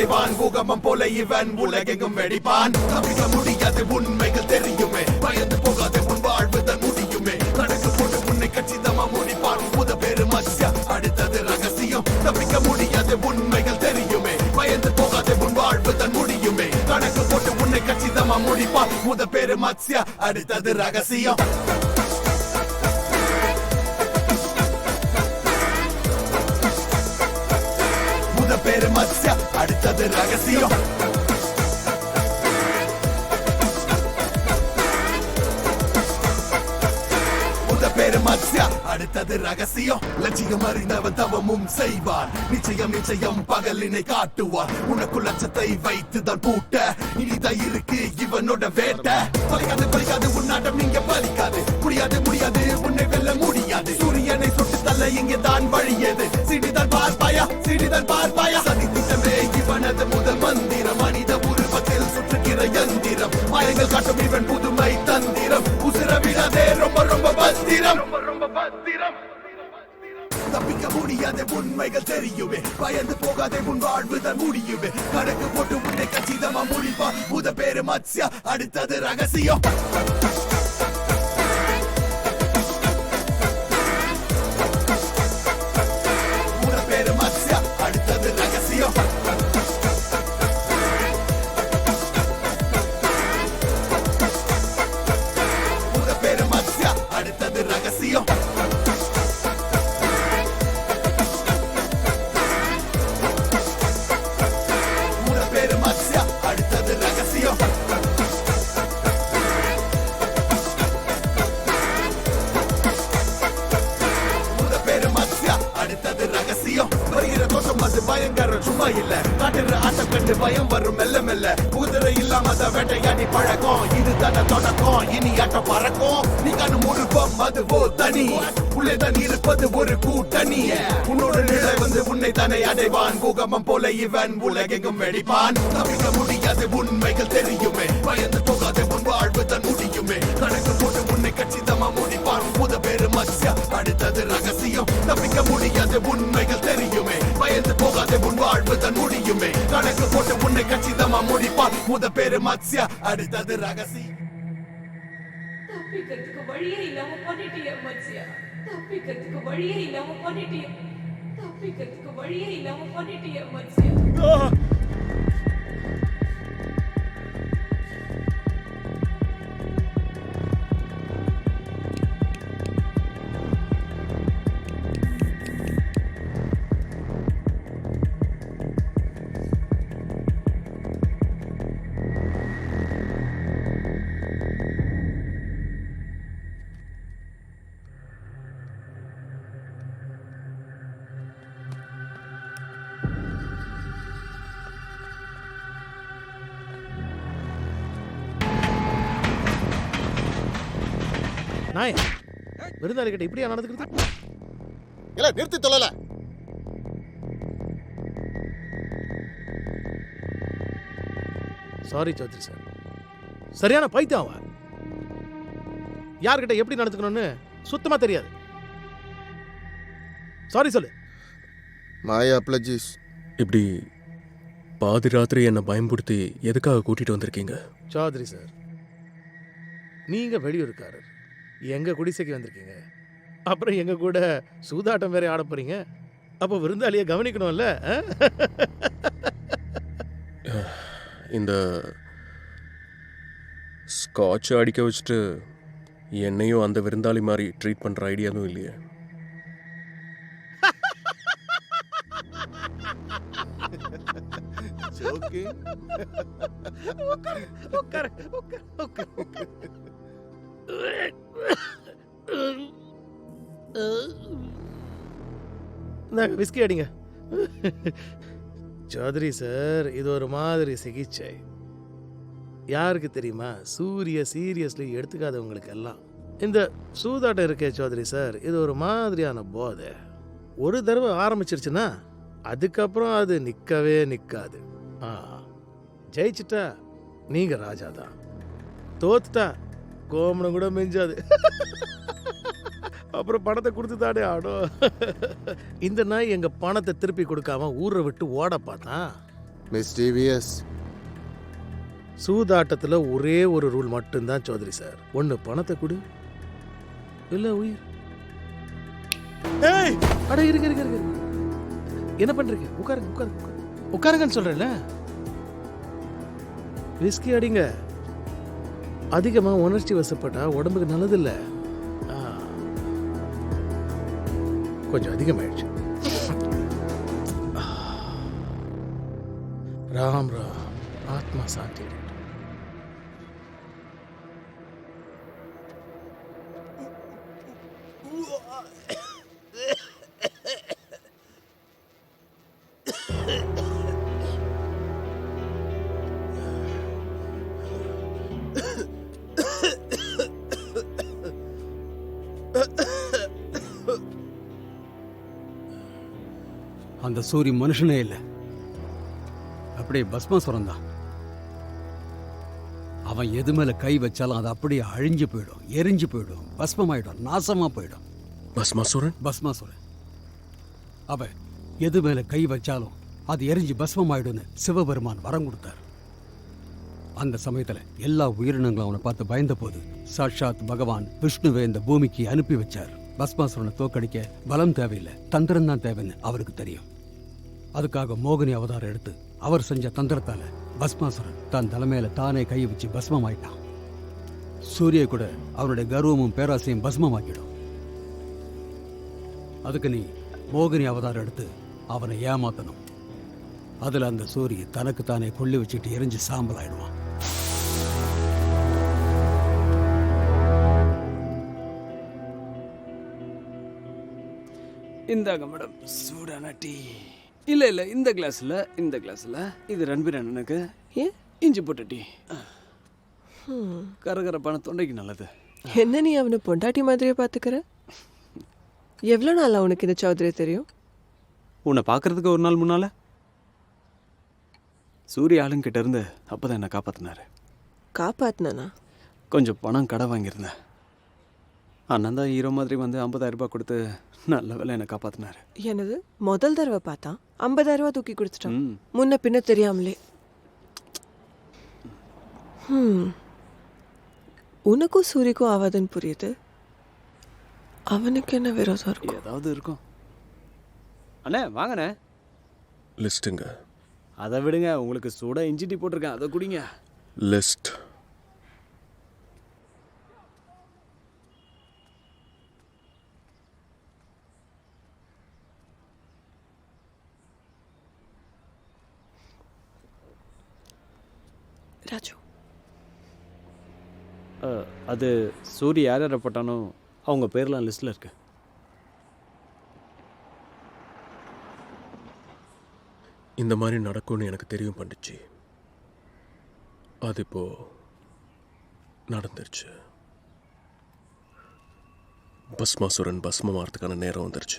அடைவான் பூகம்பம் போல இவன் உலகெங்கும் வெடிப்பான். தப்பிக்க முடியாது உண்மைகள் தெரியுமே. பயந்து போகாத உன் வாழ்வு தன் முடியுமே. கணக்கு போட்டு உன்னை கச்சிதமா முடிப்பான். புத பேரு மசியா அடுத்தது ரகசியம். தப்பிக்க முடியாது உண்மைகள் தெரியுமே. பயந்து போகாத உன் வாழ்வு தன் முடியுமே. கணக்கு போட்டு உன்னை கச்சிதமா முடிப்பான். புத பேரு மசியா அடுத்தது ரகசியம். பேரு மத்யா அடுத்தது ரகசியம். பேரு மத்யா அடுத்தது ரகசியம். லட்சியம் அறிந்தவன் தவமும் செய்வான். நிச்சயம் நிச்சயம் பகலினை காட்டுவான். உனக்கு லட்சத்தை வைத்து தான் பூட்ட. இனிதான் இருக்கு இவனோட வேட்டை. பலிக்காது பலிக்காது உன்னாட்டம் நீங்க பலிக்காது. முடியாது முடியாது உன்னை வெல்ல முடியாது. சூரியனை சுட்டு தள்ள இங்கே தான் வழியது. சிடிதான் பார்ப்பாயா? சிடிதான் பார்ப்பாயா? சதி காட்டும் இவன் புதுமை தந்திரம். உசிரவிடாதே ரொம்ப ரொம்ப பத்திரம் ரொம்ப பத்திரம். தப்பிக்க முடியாத உண்மைகள் தெரியுமே. பயந்து போகாதே உன் வாழ்வு தான் முடியுமே. கணக்கு போட்டு உன்னை கச்சிதமா முடிப்பா. புத பேரு மத்யா அடுத்தது ரகசியம். ஆட்டம் பயம் வரும் மெல்ல மெல்ல. குதிரை இல்லாம அத வேட்டையாடி பழக்கம். இது தானே தொடக்கம். இனி ஆட்டம் பறக்கும். நீ கண்ணு முழுப்பம் அதுவோ தனி. உள்ளே தான் இருப்பது ஒரு கூட்டணி. உன்னோட நிலை வந்து உன்னை தானே அடைவான். பூகமம் போல இவன் உலகெங்கும் வெடிப்பான். தப்பிக்க முடியாது உண்மைகள் தெரியுமே. பயந்து போகாத உன் வாழ்வு தன் முடியுமே. கணக்கு போட்டு உன்னை கச்சிதமா முடிப்பான். புத பேரு மத்யா அடுத்தது ரகசியம். தப்பிக்க முடியாது உண்மைகள் கச்சிதமா முடிப்பான். புத பேரு மத்யா அடுத்தது ரகசியம் தப்பிக்கிறதுக்கு வழியே இல்லாம பண்ணிட்டிய மத்யா தப்பிக்கிறதுக்கு வழியே இல்லாம பண்ணிட்டிய. தப்பிக்கிறதுக்கு வழியே இல்லாம பண்ணிட்டிய மத்யா நாய் விருந்தாளி கிட்ட இப்படியா நடந்துக்கிறது? இல்ல நிறுத்தி தொல்லல சாரி சௌத்ரி சார் சரியான பைத்தியம் அவன் யார்கிட்ட எப்படி நடந்துக்கணும்னு சுத்தமா தெரியாது. சாரி சொல்லு. மாயா அப்ளஜிஸ் இப்படி பாதி ராத்திரி என்னை பயம்படுத்தி எதுக்காக கூட்டிட்டு வந்திருக்கீங்க? சௌத்ரி சார் நீங்க வெளியூருக்காரர் எங்க குடிசைக்கு வந்திருக்கீங்க? அப்புறம் எங்க கூட சூதாட்டம் வேற ஆட போறீங்க. அப்போ விருந்தாளியை கவனிக்கணும்ல? இந்த ஸ்காட்ச் அடிக்க வச்சுட்டு என்னையும் அந்த விருந்தாளி மாதிரி ட்ரீட் பண்ணுற ஐடியாவும் இல்லையே. உட்காரு உட்காரு உட்காரு உட்காரு உட்காரு விஸ்கி அடிங்க. சௌத்ரி சார் இது ஒரு மாதிரி சிகிச்சை. யாருக்கு தெரியுமா? சூரிய சீரியஸ்லி எடுத்துக்காதவங்களுக்கு எல்லாம் இந்த சூதாட்டம் இருக்கே சௌத்ரி சார் இது ஒரு மாதிரியான போதை. ஒரு தடவை ஆரம்பிச்சிருச்சுன்னா அதுக்கப்புறம் அது நிற்கவே நிற்காது ஆ ஜெயிச்சிட்டா நீங்க ராஜா தான் தோத்துட்டா கோமணம் கூட மிஞ்சாது. அப்புறம் பணத்தை கொடுத்து தானே ஆடும் இந்த நாய் எங்க பணத்தை திருப்பி கொடுக்காம ஊரை விட்டு ஓட பார்த்தான் மிஸ் டிவிஎஸ் சூதாட்டத்தில் ஒரே ஒரு ரூல் மட்டும்தான் சௌத்ரி சார். ஒன்று பணத்தை கொடு இல்லை உயிர். ஏய்! அட இருங்க இருங்க இருங்க என்ன பண்றீங்க? உட்காருங்க உட்காருங்க உட்காருங்க. உட்காருங்கன்னு சொல்றேன்ல? விஸ்கி அடிங்க. அதிகமா உணர்ச்சி வசப்பட்டா உடம்புக்கு நல்லதில்ல. கொஞ்சம் அதிகமாயிடுச்சு ராம் ராம் ஆத்மா சாந்தி அடையட்டும். அந்த சூரி மனுஷனே இல்லை. அப்படியே பஸ்மாசுரம் தான் அவன் எது மேல கை வச்சாலும் அது அப்படியே அழிஞ்சு போயிடும் எரிஞ்சு போயிடும் பஸ்மமாயிடும் நாசமா போயிடும். பஸ்மாசுரன் பஸ்மாசுரன் அவன் எது மேல கை வச்சாலும் அது எரிஞ்சு பஸ்மமாயிடும்னு சிவபெருமான் வரம் கொடுத்தார். அந்த சமயத்துல எல்லா உயிரினங்களும் அவனை பார்த்து பயந்த போது சாட்சாத் பகவான் விஷ்ணுவை இந்த பூமிக்கு அனுப்பி வச்சார். பஸ்மாசுரனை தோக்கடிக்க பலம் தேவையில்லை தந்திரம் தான் தேவைன்னு அவருக்கு தெரியும். அதுக்காக மோகினி அவதாரம் எடுத்து அவர் செஞ்ச தந்திரத்தால பஸ்மாசுரன் தன் தலைமையில தானே கை வச்சு பஸ்மம் ஆயிட்டான் சூரிய கூட அவனுடைய கர்வமும் பேராசையும் பஸ்மமாக்கிடும். அதுக்கு நீ மோகினி அவதாரம் எடுத்து அவனை ஏமாத்தணும். அதில் அந்த சூரிய தனக்கு தானே கொள்ளி வச்சுட்டு எரிஞ்சு சாம்பல் ஆயிடுவான் இந்தாங்க மேடம் சூடான டீ. இல்ல இல்ல இந்த கிளாஸ்ல இந்த கிளாஸ்ல. இது ரன்பீர் அண்ணனுக்கு. ஏன் இஞ்சி போட்ட டீ. கரகரப்பான தொண்டைக்கு நல்லது. என்ன நீ அவனை பொண்டாட்டி மாதிரியே பார்த்துக்கிற எவ்வளோ நாள் உனக்கு இந்த சௌத்ரி தெரியும்? உன்னை பார்க்கறதுக்கு ஒரு நாள் முன்னால? சூரிய ஆளுங்கிட்ட இருந்து அப்பதான் என்னை காப்பாத்தினாரு. காப்பாத்தினானா? கொஞ்சம் பணம் கடை வாங்கியிருந்தேன். அண்ணன் தான் ஹீரோ மாதிரி வந்து 50000 ரூபாய் கொடுத்து நல்ல வேலை என்னை காப்பாத்தினாரு. என்னது? முதல் தடவை பார்த்தான் ஐம்பதாயிரம் ரூபாய் தூக்கி கொடுத்துட்டான். முன்ன பின்ன தெரியாமலே. உனக்கும் சூரிக்கும் ஆவாதுன்னு புரியுது. அவனுக்கு என்ன விரோதம் இருக்கும்? ஏதாவது இருக்கும். அண்ணே வாங்கண்ணே. லிஸ்ட்டுங்க. அதை விடுங்க உங்களுக்கு சூடாக இஞ்சி டீ போட்டிருக்கேன் அதை குடிங்க. லிஸ்ட். ராஜு. அது சூரிய யார் யாரை போட்டானோ அவங்க பேர்லாம் லிஸ்ட்டில் இருக்கு. இந்த மாதிரி நடக்கும்னு எனக்கு தெரியும் பண்டுச்சு. அது இப்போ நடந்துருச்சு. பஸ்மாசுரன் பஸ்மமாறதுக்கான நேரம் வந்துருச்சு.